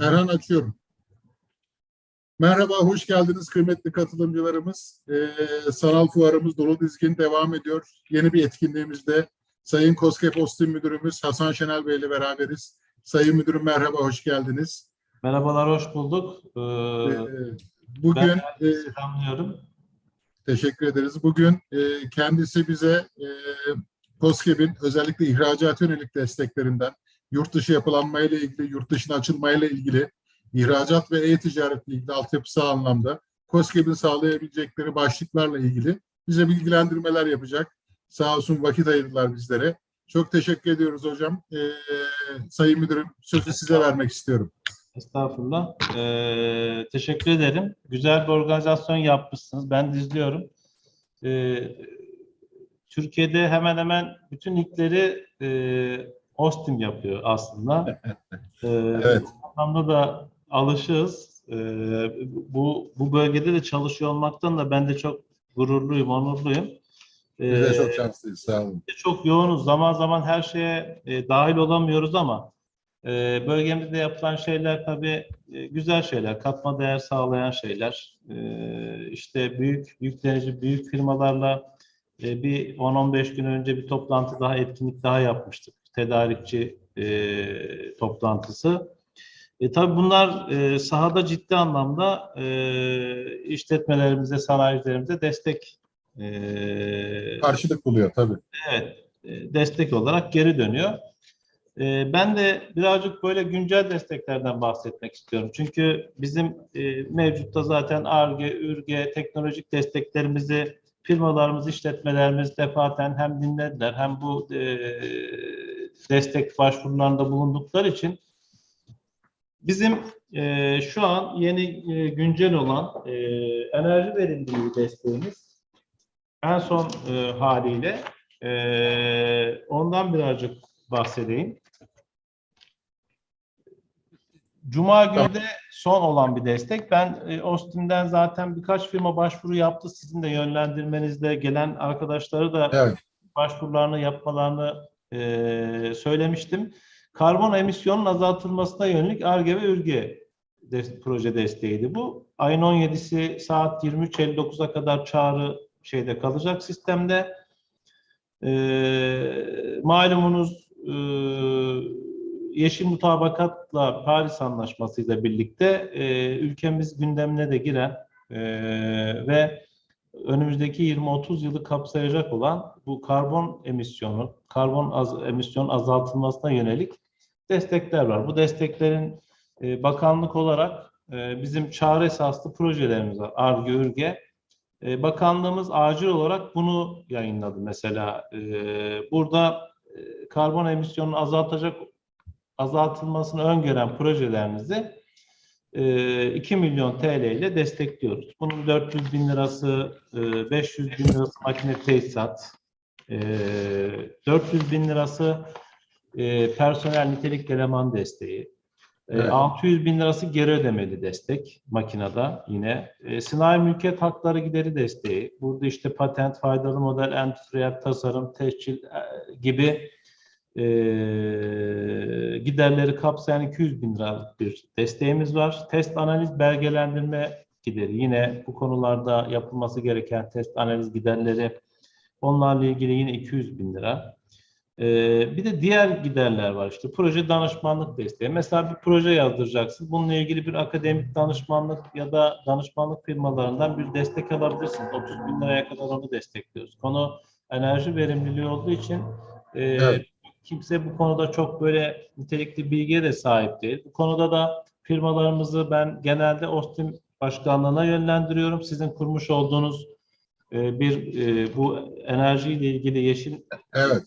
Erhan açıyorum. Merhaba, hoş geldiniz kıymetli katılımcılarımız. Ee, sanal fuarımız dolu dizgin devam ediyor. Yeni bir etkinliğimizde Sayın KOSGEB Ostim Müdürümüz Hasan Şenel Bey ile beraberiz. Sayın Müdürüm merhaba, hoş geldiniz. Merhabalar, hoş bulduk. Ee, Ee, bugün, ben e, selamlıyorum. teşekkür ederiz. Bugün e, kendisi bize e, KOSGEB'in özellikle ihracat yönelik desteklerinden, yurt dışı yapılanmayla ilgili, yurt dışına açılmayla ilgili, ihracat ve e-ticaretle ilgili altyapısal anlamda KOSGEB'in sağlayabilecekleri başlıklarla ilgili bize bilgilendirmeler yapacak. Sağ olsun vakit ayırdılar bizlere. Çok teşekkür ediyoruz hocam. Ee, Sayın Müdürüm sözü size vermek istiyorum. Estağfurullah. Ee, teşekkür ederim. Güzel bir organizasyon yapmışsınız. Ben de izliyorum. Ee, Türkiye'de hemen hemen bütün ilkleri e, Austin yapıyor aslında. Ee, Evet. Bu anlamda da alışığız. Ee, bu, bu bölgede de çalışıyor olmaktan da ben de çok gururluyum, onurluyum. Biz de Ee, çok şanslıyız. Sağ olun. çok yoğunuz. Zaman zaman her şeye e, dahil olamıyoruz ama e, bölgemizde yapılan şeyler tabii e, güzel şeyler, katma değer sağlayan şeyler. E, işte büyük yüklenici, büyük firmalarla e, bir 10-15 gün önce bir toplantı daha, etkinlik daha yapmıştık. Tedarikçi e, toplantısı. E, tabii bunlar e, sahada ciddi anlamda e, işletmelerimize, sanayicilerimize destek e, Karşılık buluyor tabii. Evet, e, destek olarak geri dönüyor. E, Ben de birazcık böyle güncel desteklerden bahsetmek istiyorum. Çünkü bizim e, mevcutta zaten ARGE, ÜRGE, teknolojik desteklerimizi firmalarımız, işletmelerimiz defaten hem dinlediler hem bu e, destek başvurularında bulundukları için bizim e, şu an yeni e, güncel olan e, enerji verimliliği desteğimiz en son e, haliyle e, ondan birazcık bahsedeyim. Cuma günü de son olan bir destek. Ben e, Austin'den zaten birkaç firma başvuru yaptı. Sizin de yönlendirmenizle gelen arkadaşları da Evet. başvurularını yapmalarını e, söylemiştim. Karbon emisyonun azaltılmasına yönelik ARGE ve ÜRGE des- proje desteğiydi bu. Ayın 17'si saat 23.59'a kadar çağrı şeyde kalacak sistemde. Ee, malumunuz e, Yeşil Mutabakat'la Paris Anlaşması ile birlikte e, ülkemiz gündemine de giren e, ve önümüzdeki 20-30 yılı kapsayacak olan bu karbon emisyonu, karbon az, emisyon azaltılmasına yönelik destekler var. Bu desteklerin e, bakanlık olarak e, bizim çağrı esaslı projelerimiz var. ARGE, ÜRGE. E, bakanlığımız acil olarak bunu yayınladı mesela. E, burada e, karbon emisyonunu azaltacak azaltılmasını öngören projelerimizi 2 milyon TL ile destekliyoruz. Bunun 400 bin lirası, e, 500 bin lirası makine tesisat, e, 400 bin lirası e, personel nitelik eleman desteği, e, Evet. 600 bin lirası geri ödemeli destek makinede yine. E, sanayi mülkiyet hakları gideri desteği. Burada işte patent, faydalı model, endüstriyel tasarım, tescil e, gibi e, giderleri kapsayan 200 bin liralık bir desteğimiz var. Test analiz belgelendirme gideri yine bu konularda yapılması gereken test analiz giderleri onlarla ilgili yine 200 bin lira. Ee, bir de diğer giderler var işte proje danışmanlık desteği. Mesela bir proje yazdıracaksın. Bununla ilgili bir akademik danışmanlık ya da danışmanlık firmalarından bir destek alabilirsiniz. 30 bin liraya kadar onu destekliyoruz. Konu enerji verimliliği olduğu için e, Evet. Kimse bu konuda çok böyle nitelikli bilgiye de sahip değil. Bu konuda da firmalarımızı ben genelde Ostim Başkanlığı'na yönlendiriyorum. Sizin kurmuş olduğunuz e, bir e, bu enerjiyle ilgili yeşil Evet.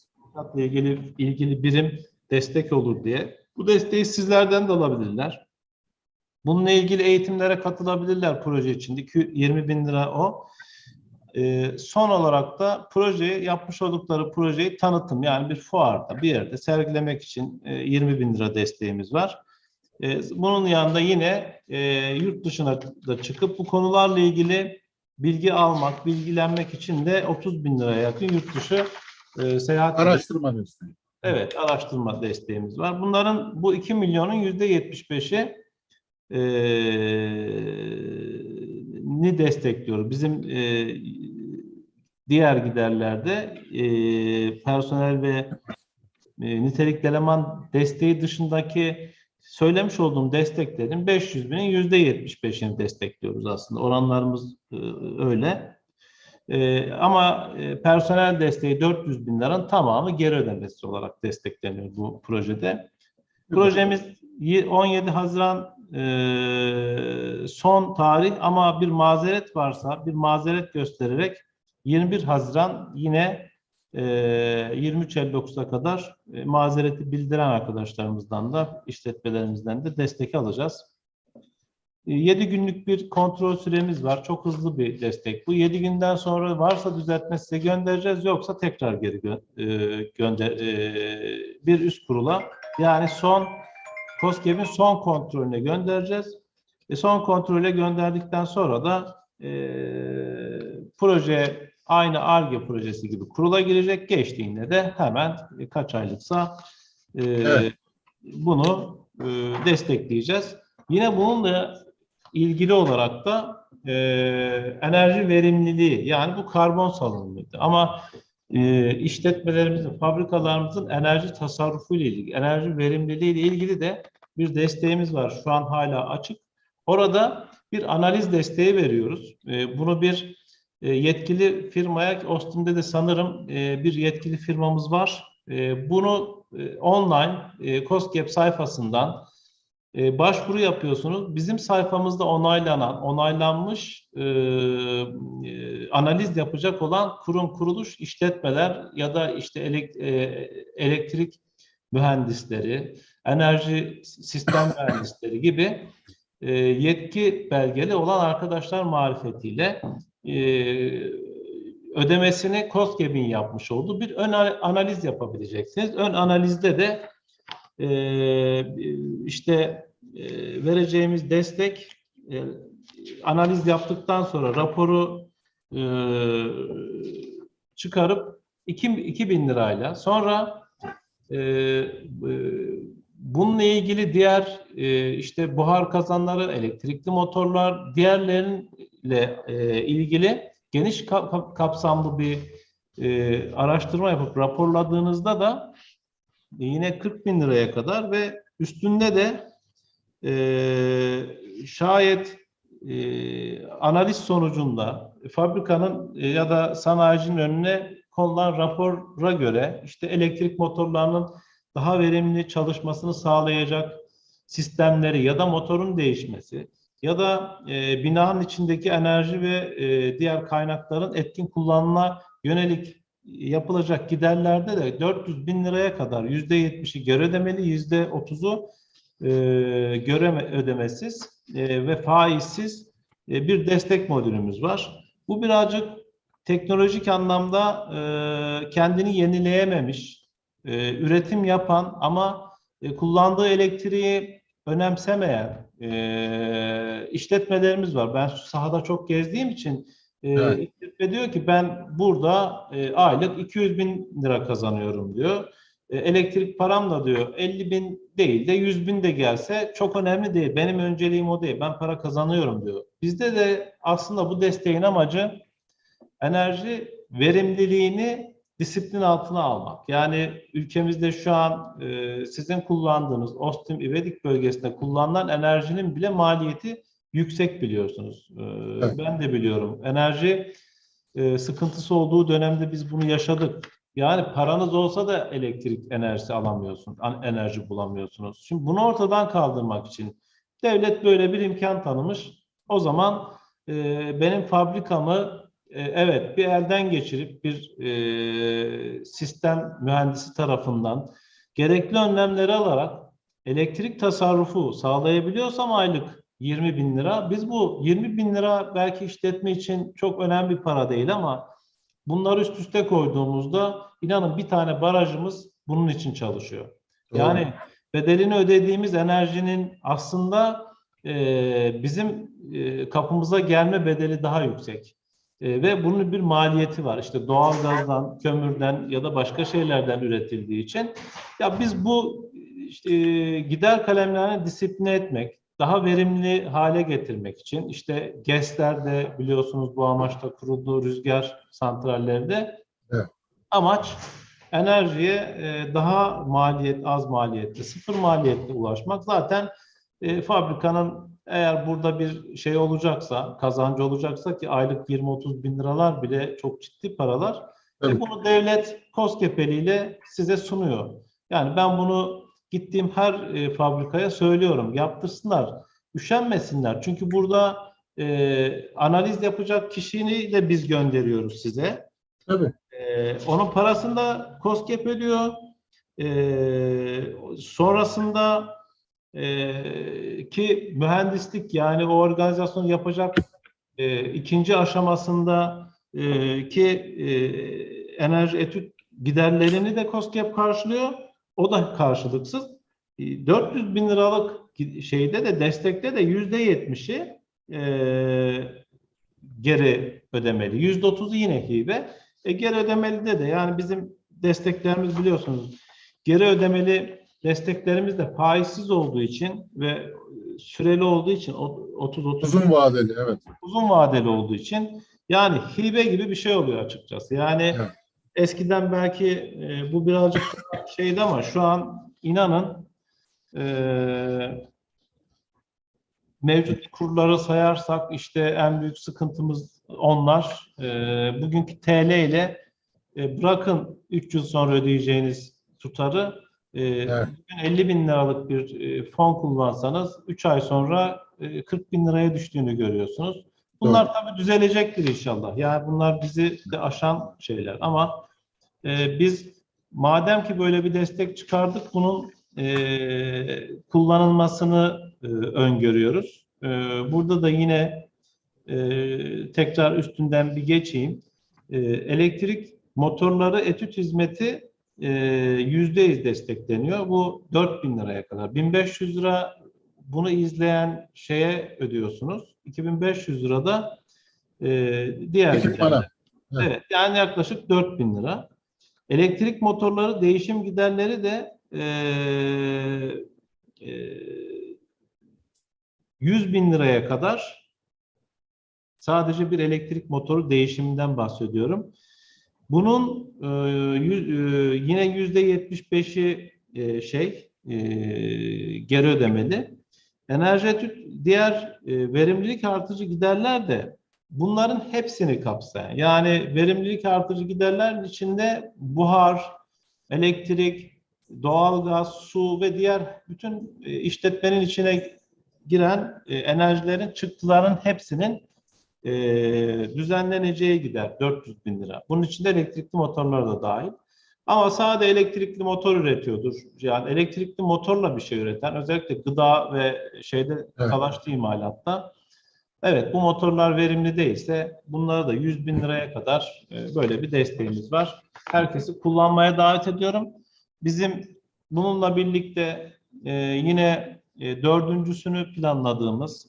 ile ilgili ilgili birim destek olur diye. Bu desteği sizlerden de alabilirler. Bununla ilgili eğitimlere katılabilirler proje için. 20 bin lira o. Ee, son olarak da projeyi yapmış oldukları projeyi tanıtım yani bir fuarda bir yerde sergilemek için e, 20 bin lira desteğimiz var. E, bunun yanında yine e, yurt dışına da çıkıp bu konularla ilgili bilgi almak, bilgilenmek için de 30 bin liraya yakın yurt dışı e, seyahat Araştırma desteği. Evet, araştırma desteğimiz var. Bunların bu 2 milyonun yüzde 75'i e, ni destekliyoruz. Bizim e, diğer giderlerde e, personel ve e, nitelikli eleman desteği dışındaki söylemiş olduğum desteklerin 500 binin %75'ini destekliyoruz aslında. Oranlarımız e, öyle. E, ama e, personel desteği 400 bin liranın tamamı geri ödemesi olarak destekleniyor bu projede. Projemiz y- 17 Haziran e, son tarih ama bir mazeret varsa bir mazeret göstererek 21 Haziran yine e, 23.59'a kadar e, mazereti bildiren arkadaşlarımızdan da işletmelerimizden de destek alacağız. 7 günlük bir kontrol süremiz var. Çok hızlı bir destek. Bu 7 günden sonra varsa düzeltme size göndereceğiz. Yoksa tekrar geri gö- e, gönder e, bir üst kurula yani son COSGAP'in son kontrolüne göndereceğiz. E, son kontrole gönderdikten sonra da e, proje aynı ARGE projesi gibi kurula girecek. Geçtiğinde de hemen e, kaç aylıksa e, Evet. bunu e, destekleyeceğiz. Yine bununla ilgili olarak da e, enerji verimliliği yani bu karbon salınımıydı. Ama e, işletmelerimizin, fabrikalarımızın enerji tasarrufu ile ilgili, enerji verimliliği ile ilgili de bir desteğimiz var. Şu an hala açık. Orada bir analiz desteği veriyoruz. E, bunu bir e, yetkili firmaya, Ostim'de de sanırım e, bir yetkili firmamız var. E, bunu e, online e, COSGAP sayfasından e, başvuru yapıyorsunuz. Bizim sayfamızda onaylanan, onaylanmış e, e, analiz yapacak olan kurum, kuruluş, işletmeler ya da işte elek, e, elektrik mühendisleri, enerji sistem mühendisleri gibi e, yetki belgeli olan arkadaşlar marifetiyle e, ödemesini COSGAP'in yapmış olduğu bir ön analiz yapabileceksiniz. Ön analizde de işte e, vereceğimiz destek e, analiz yaptıktan sonra raporu e, çıkarıp 2, 2000 lirayla sonra bununla ilgili diğer işte buhar kazanları, elektrikli motorlar, diğerlerinle ilgili geniş kap- kap- kapsamlı bir araştırma yapıp raporladığınızda da yine 40 bin liraya kadar ve üstünde de e, şayet e, analiz sonucunda fabrikanın e, ya da sanayicinin önüne konulan rapora göre işte elektrik motorlarının daha verimli çalışmasını sağlayacak sistemleri ya da motorun değişmesi ya da e, binanın içindeki enerji ve e, diğer kaynakların etkin kullanımına yönelik yapılacak giderlerde de 400 bin liraya kadar yüzde 70'i göre ödemeli, yüzde 30'u e, göre ödemesiz e, ve faizsiz e, bir destek modülümüz var. Bu birazcık teknolojik anlamda kendini yenileyememiş, üretim yapan ama kullandığı elektriği önemsemeyen işletmelerimiz var. Ben sahada çok gezdiğim için e, Evet. işletme diyor ki ben burada e, aylık 200 bin lira kazanıyorum diyor. E, elektrik param da diyor 50 bin değil de 100 bin de gelse çok önemli değil. Benim önceliğim o değil. Ben para kazanıyorum diyor. Bizde de aslında bu desteğin amacı enerji verimliliğini disiplin altına almak. Yani ülkemizde şu an e, sizin kullandığınız Ostim İvedik bölgesinde kullanılan enerjinin bile maliyeti yüksek biliyorsunuz. E, Evet. Ben de biliyorum. Enerji e, sıkıntısı olduğu dönemde biz bunu yaşadık. Yani paranız olsa da elektrik enerjisi alamıyorsun, enerji bulamıyorsunuz. Şimdi bunu ortadan kaldırmak için devlet böyle bir imkan tanımış. O zaman e, benim fabrikamı e, evet bir elden geçirip bir e, sistem mühendisi tarafından gerekli önlemleri alarak elektrik tasarrufu sağlayabiliyorsam aylık 20 bin lira. Biz bu 20 bin lira belki işletme için çok önemli bir para değil ama bunları üst üste koyduğumuzda inanın bir tane barajımız bunun için çalışıyor. Doğru. Yani bedelini ödediğimiz enerjinin aslında e, bizim e, kapımıza gelme bedeli daha yüksek. E, ve bunun bir maliyeti var. İşte doğalgazdan, kömürden ya da başka şeylerden üretildiği için. Ya biz bu işte, gider kalemlerini disipline etmek, daha verimli hale getirmek için işte GES'ler de biliyorsunuz bu amaçla kuruldu rüzgar santrallerde. Evet. Amaç enerjiye e, daha maliyet az maliyetli, sıfır maliyetli ulaşmak. Zaten e, fabrikanın eğer burada bir şey olacaksa, kazancı olacaksa ki aylık 20-30 bin liralar bile çok ciddi paralar. Evet. E, bunu devlet KOSGEB'liyle size sunuyor. Yani ben bunu gittiğim her e, fabrikaya söylüyorum. Yaptırsınlar, üşenmesinler. Çünkü burada e, analiz yapacak kişiyi de biz gönderiyoruz size. Tabii. E, onun parasını da KOSGEB ödüyor. E, sonrasında e, ki mühendislik yani o organizasyonu yapacak e, ikinci aşamasında e, ki e, enerji etüt giderlerini de KOSGEB karşılıyor. O da karşılıksız. E, 400 bin liralık şeyde de destekte de yüzde yetmişi e, geri ödemeli. Yüzde otuzu yine hibe. E, geri ödemeli de yani bizim desteklerimiz biliyorsunuz geri ödemeli desteklerimiz de faizsiz olduğu için ve süreli olduğu için 30-30 Uzun vadeli evet. uzun vadeli olduğu için yani hibe gibi bir şey oluyor açıkçası. Yani Evet. Eskiden belki e, bu birazcık şeydi ama şu an inanın e, mevcut kurları sayarsak işte en büyük sıkıntımız onlar. E, bugünkü TL ile e, bırakın 3 yıl sonra ödeyeceğiniz tutarı e, Evet. bugün 50 bin liralık bir e, fon kullansanız 3 ay sonra e, 40 bin liraya düştüğünü görüyorsunuz. Bunlar tabii düzelecektir inşallah. Yani bunlar bizi de aşan şeyler ama e, biz madem ki böyle bir destek çıkardık bunun e, kullanılmasını e, öngörüyoruz. E, burada da yine e, tekrar üstünden bir geçeyim. E, elektrik motorları etüt hizmeti e, yüzde yüz destekleniyor. Bu 4000 liraya kadar. 1500 lira bunu izleyen şeye ödüyorsunuz. 2500 lira da e, diğer Ekipmana. Evet. Evet. yani yaklaşık 4000 lira. Elektrik motorları değişim giderleri de e, e, 100 bin liraya kadar sadece bir elektrik motoru değişiminden bahsediyorum. Bunun e, e, yine yüzde yetmiş beşi e, şey e, geri ödemeli. Enerji diğer e, verimlilik artırıcı giderler de bunların hepsini kapsayan. Yani verimlilik artırıcı giderlerin içinde buhar, elektrik, doğalgaz, su ve diğer bütün e, işletmenin içine giren e, enerjilerin çıktıların hepsinin e, düzenleneceği gider 400 bin lira. Bunun içinde elektrikli motorlar da dahil. Ama sadece elektrikli motor üretiyordur. Yani elektrikli motorla bir şey üreten özellikle gıda ve şeyde Evet. kalaştı imalatta Evet bu motorlar verimli değilse bunlara da 100 bin liraya kadar e, böyle bir desteğimiz var. Herkesi kullanmaya davet ediyorum. Bizim bununla birlikte e, yine e, dördüncüsünü planladığımız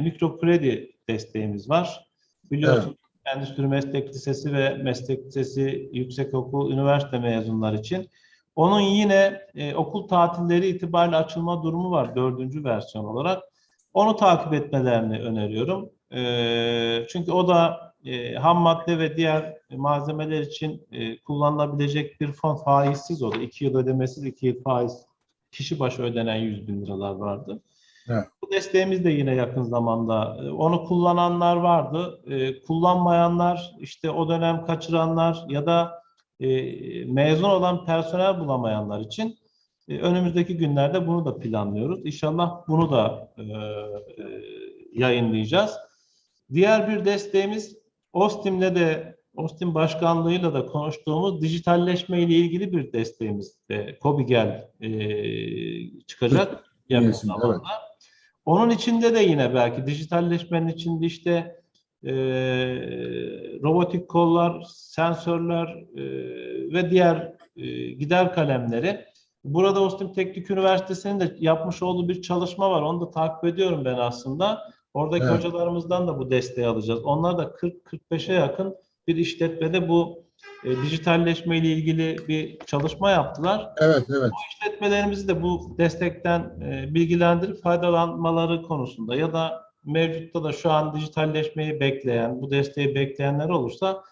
mikro kredi desteğimiz var. Biliyorsunuz Endüstri Meslek Lisesi ve Meslek Lisesi Yüksekokul Üniversite mezunları için. Onun yine okul tatilleri itibariyle açılma durumu var dördüncü versiyon olarak. Onu takip etmelerini öneriyorum. E, çünkü o da e, ham madde ve diğer malzemeler için e, kullanılabilecek bir fon faizsiz o da. İki yıl ödemesiz, iki yıl faiz kişi başı ödenen 100 bin liralar vardı. Evet. Bu desteğimiz de yine yakın zamanda. e, Onu kullananlar vardı. E, kullanmayanlar, işte o dönem kaçıranlar ya da e, mezun olan personel bulamayanlar için önümüzdeki günlerde bunu da planlıyoruz. İnşallah bunu da e, e, yayınlayacağız. Diğer bir desteğimiz Ostim'le de Ostim Başkanlığı'yla da konuştuğumuz dijitalleşme ile ilgili bir desteğimiz de Kobigel e, çıkacak yakın evet. zamanda. Onun içinde de yine belki dijitalleşmenin içinde işte e, robotik kollar, sensörler e, ve diğer e, gider kalemleri. Burada Ostim Teknik Üniversitesi'nin de yapmış olduğu bir çalışma var. Onu da takip ediyorum ben aslında. Oradaki Evet. hocalarımızdan da bu desteği alacağız. Onlar da 40-45'e yakın bir işletmede bu e, dijitalleşme ile ilgili bir çalışma yaptılar. Evet, evet. İşletmelerimizi de bu destekten e, bilgilendirip faydalanmaları konusunda ya da mevcutta da şu an dijitalleşmeyi bekleyen, bu desteği bekleyenler olursa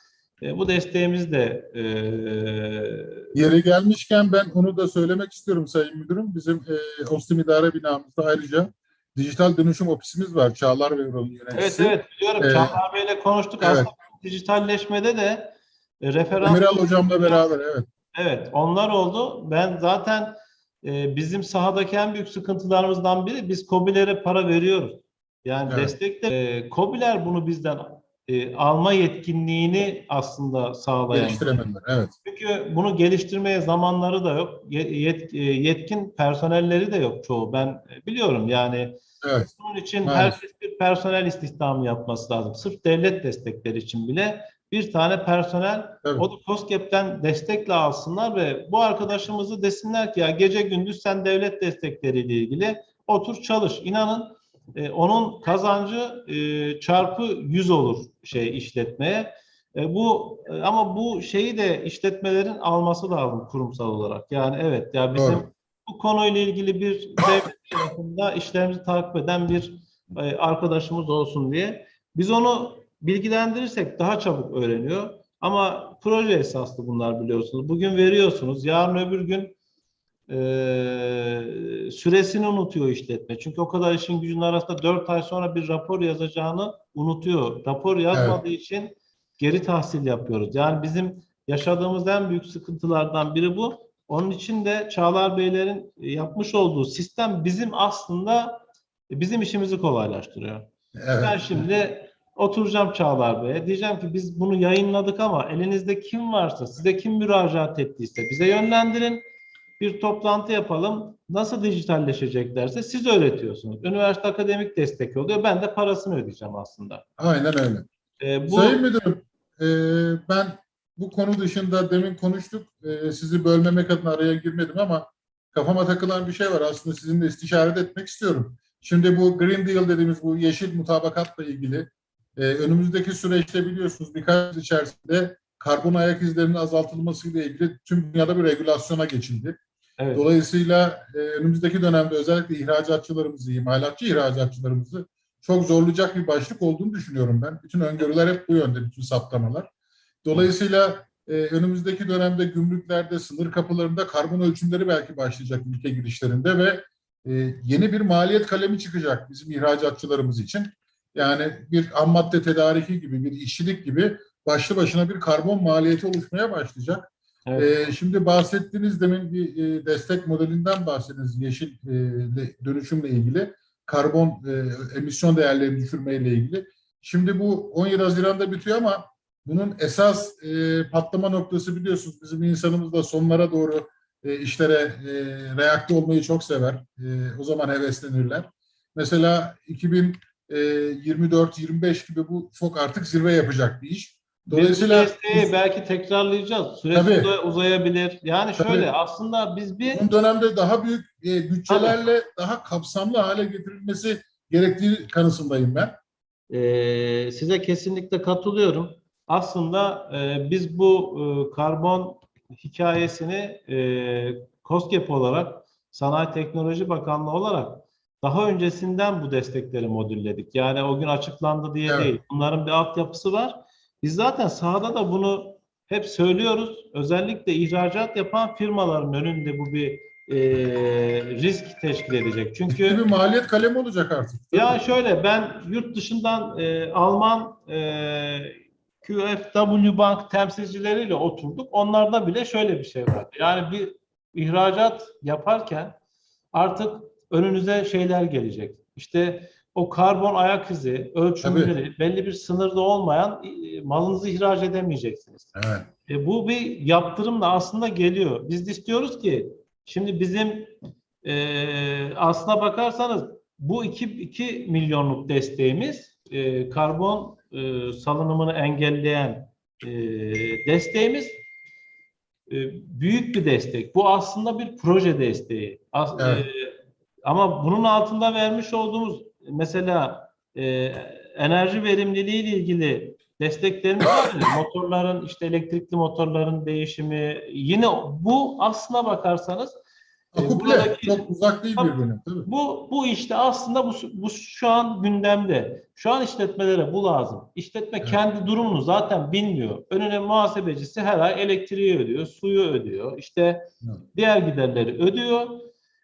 e, bu desteğimiz de e, Yeri gelmişken ben onu da söylemek istiyorum Sayın Müdürüm. Bizim e, Ostim İdare binamızda ayrıca dijital dönüşüm ofisimiz var. Çağlar ve Evet yöneticisi. evet biliyorum. Ee, Çağlar Bey'le konuştuk. evet. Aslında dijitalleşmede de e, referans Emiral Hocam'la beraber evet. Evet, onlar oldu. Ben zaten e, bizim sahadaki en büyük sıkıntılarımızdan biri biz KOBİ'lere para veriyoruz. Yani Evet. destekle e, KOBİ'ler bunu bizden e, alma yetkinliğini aslında sağlayan. Geliştiremediler. Evet. Çünkü bunu geliştirmeye zamanları da yok. Ye- yet- e, yetkin personelleri de yok çoğu. Ben biliyorum yani Evet. bunun için Maalesef. herkes bir personel istihdamı yapması lazım. Sırf devlet destekleri için bile bir tane personel Evet. o da COSGAP'ten destekle alsınlar ve bu arkadaşımızı desinler ki ya gece gündüz sen devlet destekleriyle ilgili otur çalış. İnanın e, onun kazancı e, çarpı 100 olur şey işletmeye. E, bu e, ama bu şeyi de işletmelerin alması lazım kurumsal olarak. Yani evet ya bizim Doğru. bu konuyla ilgili bir devlet tarafında işlerimizi takip eden bir e, arkadaşımız olsun diye. Biz onu bilgilendirirsek daha çabuk öğreniyor. Ama proje esaslı bunlar biliyorsunuz. Bugün veriyorsunuz, yarın öbür gün e, süresini unutuyor işletme. Çünkü o kadar işin gücünün arasında 4 ay sonra bir rapor yazacağını unutuyor. Rapor yazmadığı için geri tahsil yapıyoruz. Yani bizim yaşadığımız en büyük sıkıntılardan biri bu. Onun için de Çağlar Beylerin yapmış olduğu sistem bizim aslında bizim işimizi kolaylaştırıyor. Evet. Ben şimdi oturacağım Çağlar Bey'e. Diyeceğim ki biz bunu yayınladık ama elinizde kim varsa, size kim müracaat ettiyse bize yönlendirin. Bir toplantı yapalım. Nasıl dijitalleşeceklerse siz öğretiyorsunuz. Üniversite akademik destek oluyor. Ben de parasını ödeyeceğim aslında. Aynen öyle. Ee, bu Sayın Müdürüm, e, ben bu konu dışında demin konuştuk. E, sizi bölmemek adına araya girmedim ama kafama takılan bir şey var. Aslında sizinle istişare de etmek istiyorum. Şimdi bu Green Deal dediğimiz bu yeşil mutabakatla ilgili e, önümüzdeki süreçte biliyorsunuz birkaç yıl içerisinde karbon ayak izlerinin azaltılmasıyla ilgili tüm dünyada bir regülasyona geçildi. evet, Dolayısıyla e, önümüzdeki dönemde özellikle ihracatçılarımızı, imalatçı ihracatçılarımızı çok zorlayacak bir başlık olduğunu düşünüyorum ben. Bütün öngörüler hep bu yönde, bütün saptamalar. Dolayısıyla e, önümüzdeki dönemde gümrüklerde, sınır kapılarında karbon ölçümleri belki başlayacak ülke girişlerinde ve e, yeni bir maliyet kalemi çıkacak bizim ihracatçılarımız için. Yani bir ham madde tedariki gibi, bir işçilik gibi başlı başına bir karbon maliyeti oluşmaya başlayacak. evet. Ee, şimdi bahsettiğiniz demin bir e, destek modelinden bahsettiniz yeşil e, dönüşümle ilgili. Karbon e, emisyon değerlerini düşürmeyle ilgili. Şimdi bu 17 Haziran'da bitiyor ama bunun esas e, patlama noktası biliyorsunuz bizim insanımız da sonlara doğru e, işlere e, reakte olmayı çok sever. E, o zaman heveslenirler. Mesela 2024-25 gibi bu çok artık zirve yapacak bir iş. Dolayısıyla Dolayısıyla desteği belki tekrarlayacağız. Süresi Tabii. uzay- uzayabilir. Yani Tabii. şöyle aslında biz bir bu dönemde daha büyük e, bütçelerle daha kapsamlı hale getirilmesi gerektiği kanısındayım ben. Ee, size kesinlikle katılıyorum. Aslında e, biz bu e, karbon hikayesini e, COSGAP olarak Sanayi Teknoloji Bakanlığı olarak daha öncesinden bu destekleri modülledik. Yani o gün açıklandı diye Evet. değil. Bunların bir altyapısı var. Biz zaten sahada da bunu hep söylüyoruz. Özellikle ihracat yapan firmaların önünde bu bir e, risk teşkil edecek. Çünkü bir maliyet kalemi olacak artık. ya şöyle ben yurt dışından e, Alman e, QFW Bank temsilcileriyle oturduk. Onlarda bile şöyle bir şey var. Yani bir ihracat yaparken artık önünüze şeyler gelecek. İşte o karbon ayak izi ölçümleri belli bir sınırda olmayan e, malınızı ihraç edemeyeceksiniz. Evet. E, bu bir yaptırımla aslında geliyor. Biz de istiyoruz ki şimdi bizim e, aslına bakarsanız bu 2, 2 milyonluk desteğimiz e, karbon e, salınımını engelleyen e, desteğimiz e, büyük bir destek. Bu aslında bir proje desteği. As- Evet. e, ama bunun altında vermiş olduğumuz mesela e, enerji verimliliği ile ilgili desteklerimiz var. motorların işte elektrikli motorların değişimi yine bu aslına bakarsanız e, Akuple buradaki- çok uzak değil birbirine. Tabii. bu bu işte aslında bu, bu şu an gündemde. Şu an işletmelere bu lazım. İşletme Evet. kendi durumunu zaten bilmiyor. Önüne muhasebecisi her ay elektriği ödüyor, suyu ödüyor, işte Evet. diğer giderleri ödüyor.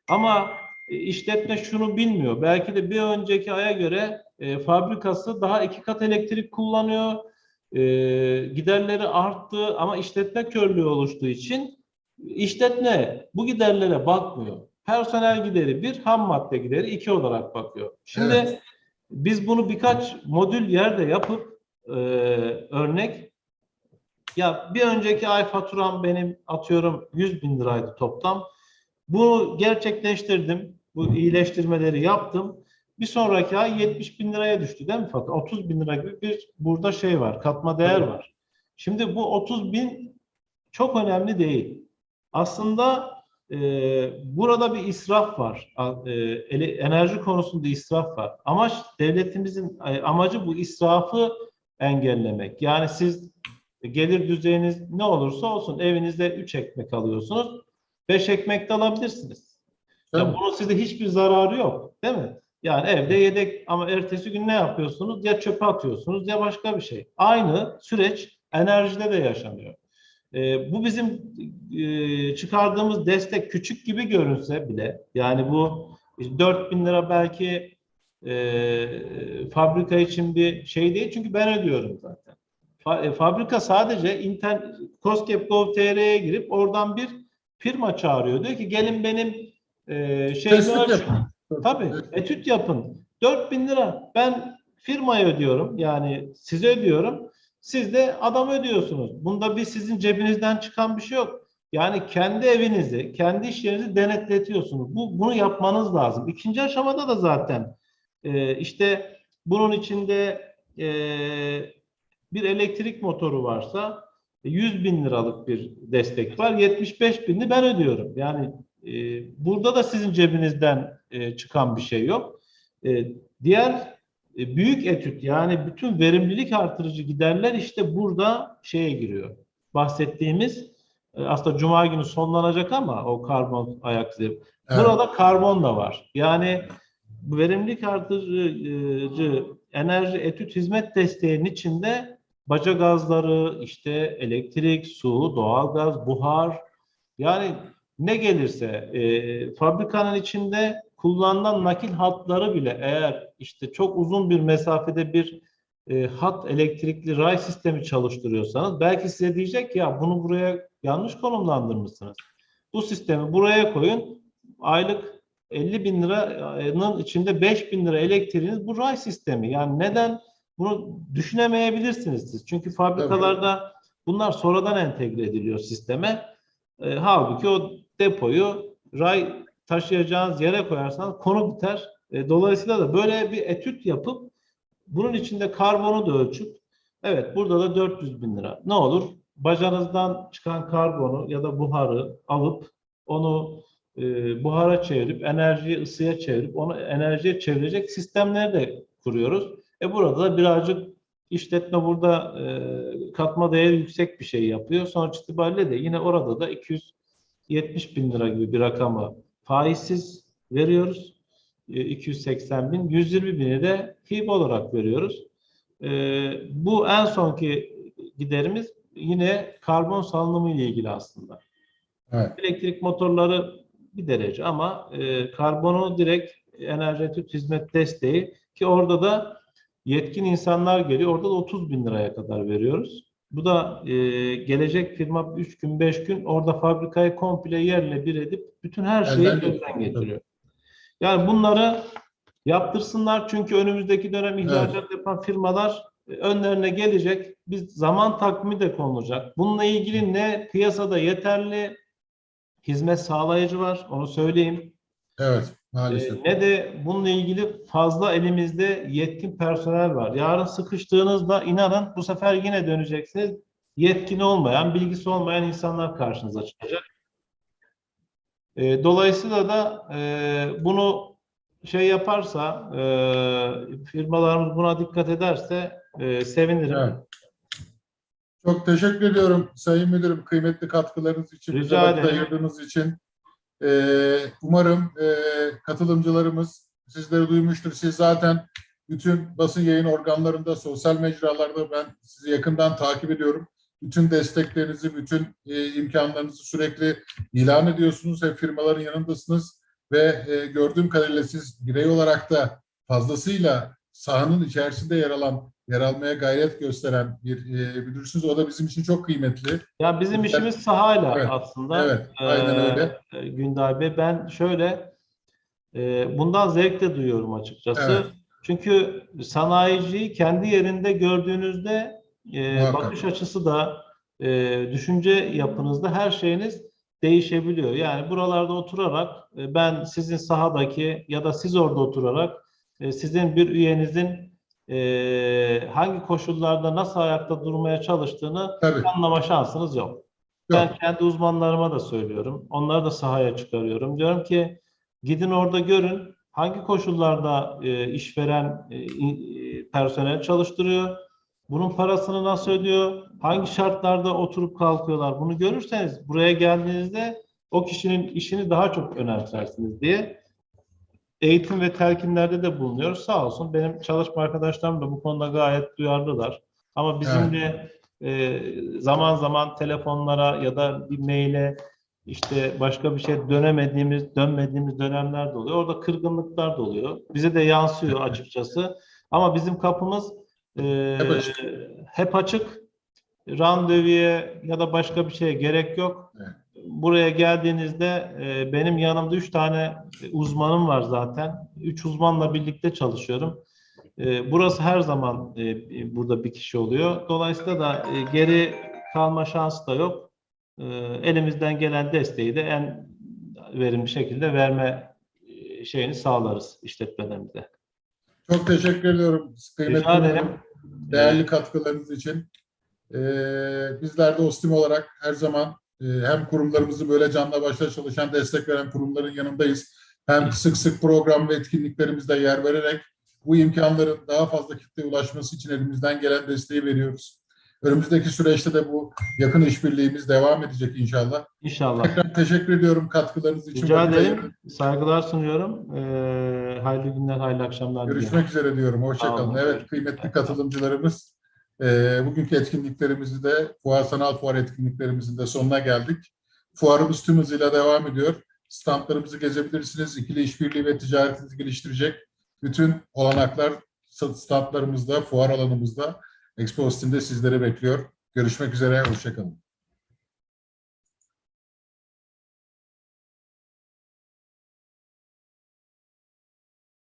Ama e, işletme şunu bilmiyor. Belki de bir önceki aya göre e, fabrikası daha iki kat elektrik kullanıyor. E, giderleri arttı ama işletme körlüğü oluştuğu için işletme bu giderlere bakmıyor. Personel gideri bir, ham madde gideri iki olarak bakıyor. Şimdi Evet. biz bunu birkaç modül yerde yapıp e, örnek ya bir önceki ay faturam benim atıyorum 100 bin liraydı toplam. Bunu gerçekleştirdim. Bu iyileştirmeleri yaptım. Bir sonraki ay 70 bin liraya düştü değil mi fatura? 30 bin lira gibi bir burada şey var, katma değer var. Şimdi bu 30 bin çok önemli değil. Aslında e, burada bir israf var. E, enerji konusunda israf var. Amaç devletimizin e, amacı bu israfı engellemek. Yani siz gelir düzeyiniz ne olursa olsun evinizde 3 ekmek alıyorsunuz. 5 ekmek de alabilirsiniz. Ya Tabii. bunun size hiçbir zararı yok, değil mi? Yani evde yedek ama ertesi gün ne yapıyorsunuz? Ya çöpe atıyorsunuz ya başka bir şey. Aynı süreç enerjide de yaşanıyor. Ee, bu bizim e, çıkardığımız destek küçük gibi görünse bile, yani bu 4 bin lira belki e, fabrika için bir şey değil çünkü ben ödüyorum zaten. Fa- e, fabrika sadece internet COSGAP.gov.tr'ye girip oradan bir firma çağırıyor. Diyor ki gelin benim e, şeyimi Tespit yapın. Tabii etüt yapın. 4000 lira ben firmaya ödüyorum yani size ödüyorum. Siz de adam ödüyorsunuz. Bunda bir sizin cebinizden çıkan bir şey yok. Yani kendi evinizi, kendi iş yerinizi denetletiyorsunuz. Bu bunu yapmanız lazım. İkinci aşamada da zaten e, işte bunun içinde e, bir elektrik motoru varsa 100 bin liralık bir destek var. 75 binini ben ödüyorum. Yani e, burada da sizin cebinizden e, çıkan bir şey yok. E, diğer e, büyük etüt yani bütün verimlilik artırıcı giderler işte burada şeye giriyor. Bahsettiğimiz e, aslında cuma günü sonlanacak ama o karbon ayak izi. Evet. Burada karbon da var. Yani verimlilik artırıcı enerji etüt hizmet desteğinin içinde baca gazları, işte elektrik, su, doğalgaz, buhar yani ne gelirse e, fabrikanın içinde kullanılan nakil hatları bile eğer işte çok uzun bir mesafede bir e, hat elektrikli ray sistemi çalıştırıyorsanız belki size diyecek ki, ya bunu buraya yanlış konumlandırmışsınız. Bu sistemi buraya koyun aylık 50 bin liranın içinde 5 bin lira elektriğiniz bu ray sistemi. Yani neden bunu düşünemeyebilirsiniz siz. Çünkü fabrikalarda bunlar sonradan entegre ediliyor sisteme. E, halbuki o depoyu ray taşıyacağınız yere koyarsanız konu biter. E, dolayısıyla da böyle bir etüt yapıp bunun içinde karbonu da ölçüp evet burada da 400 bin lira. Ne olur? Bacanızdan çıkan karbonu ya da buharı alıp onu e, buhara çevirip enerjiyi ısıya çevirip onu enerjiye çevirecek sistemleri de kuruyoruz. E burada da birazcık işletme burada e, katma değeri yüksek bir şey yapıyor. Sonuç itibariyle de yine orada da 270 bin lira gibi bir rakamı faizsiz veriyoruz. E, 280 bin, 120 bini de hibe olarak veriyoruz. E, bu en sonki giderimiz yine karbon salınımı ile ilgili aslında. Evet. Elektrik motorları bir derece ama e, karbonu direkt enerji hizmet desteği ki orada da yetkin insanlar geliyor. Orada da 30 bin liraya kadar veriyoruz. Bu da e, gelecek firma 3 gün 5 gün orada fabrikayı komple yerle bir edip bütün her şeyi Elden gözden getiriyor. Yani bunları yaptırsınlar çünkü önümüzdeki dönem ihracat yapan firmalar e, önlerine gelecek. Biz zaman takvimi de konulacak. Bununla ilgili ne piyasada yeterli hizmet sağlayıcı var onu söyleyeyim. Evet. Maalesef. Ee, ne de bununla ilgili fazla elimizde yetkin personel var. Yarın sıkıştığınızda inanın bu sefer yine döneceksiniz. Yetkin olmayan, bilgisi olmayan insanlar karşınıza çıkacak. Ee, dolayısıyla da e, bunu şey yaparsa, e, firmalarımız buna dikkat ederse e, sevinirim. Evet. Çok teşekkür ediyorum Sayın Müdürüm kıymetli katkılarınız için, bize vakit ayırdığınız için. Ee, umarım e, katılımcılarımız sizleri duymuştur. Siz zaten bütün basın yayın organlarında, sosyal mecralarda ben sizi yakından takip ediyorum. Bütün desteklerinizi, bütün e, imkanlarınızı sürekli ilan ediyorsunuz. Hep firmaların yanındasınız ve e, gördüğüm kadarıyla siz birey olarak da fazlasıyla sahanın içerisinde yer alan, yer almaya gayret gösteren bir e, müdürsünüz. O da bizim için çok kıymetli. Ya bizim işimiz sahayla Evet. aslında. Evet, aynen Ee, öyle. Günday Bey ben şöyle e, bundan zevk de duyuyorum açıkçası. Evet. Çünkü sanayiciyi kendi yerinde gördüğünüzde e, Muhakkak. bakış açısı da e, düşünce yapınızda her şeyiniz değişebiliyor. Yani buralarda oturarak e, ben sizin sahadaki ya da siz orada oturarak e, sizin bir üyenizin e, hangi koşullarda nasıl ayakta durmaya çalıştığını Tabii. anlama şansınız yok. Ben kendi uzmanlarıma da söylüyorum. Onları da sahaya çıkarıyorum. Diyorum ki gidin orada görün hangi koşullarda e, işveren e, personel çalıştırıyor. Bunun parasını nasıl ödüyor? Hangi şartlarda oturup kalkıyorlar? Bunu görürseniz buraya geldiğinizde o kişinin işini daha çok önemsersiniz diye eğitim ve telkinlerde de bulunuyoruz. Sağ olsun benim çalışma arkadaşlarım da bu konuda gayet duyarlılar. Ama bizim de e, zaman zaman telefonlara ya da bir maile işte başka bir şey dönemediğimiz, dönmediğimiz dönemler de oluyor. Orada kırgınlıklar da oluyor. Bize de yansıyor açıkçası. Ama bizim kapımız e, Hep açık. hep açık. Randevuya ya da başka bir şeye gerek yok. Evet. Buraya geldiğinizde e, benim yanımda üç tane uzmanım var zaten. Üç uzmanla birlikte çalışıyorum. E, burası her zaman e, burada bir kişi oluyor. Dolayısıyla da e, geri kalma şansı da yok. E, elimizden gelen desteği de en verimli şekilde verme şeyini sağlarız işletmelerimize. Çok teşekkür ediyorum kıymetli Rica ederim. değerli katkılarınız için. Ee, bizler de OSTİM olarak her zaman hem kurumlarımızı böyle canla başla çalışan, destek veren kurumların yanındayız. Hem sık sık program ve etkinliklerimizde yer vererek bu imkanların daha fazla kitleye ulaşması için elimizden gelen desteği veriyoruz. Önümüzdeki süreçte de bu yakın işbirliğimiz devam edecek inşallah. İnşallah. Tekrar teşekkür ediyorum katkılarınız için. Rica ederim. Saygılar sunuyorum. E, hayırlı günler, hayırlı akşamlar. Görüşmek üzere diyorum. Hoşçakalın. Evet kıymetli katılımcılarımız e, bugünkü etkinliklerimizi de Fuar Sanal Fuar etkinliklerimizin de sonuna geldik. Fuarımız tüm hızıyla devam ediyor. Standlarımızı gezebilirsiniz. İkili işbirliği ve ticaretinizi geliştirecek bütün olanaklar standlarımızda, fuar alanımızda, Expo sizleri bekliyor. Görüşmek üzere. Hoşçakalın.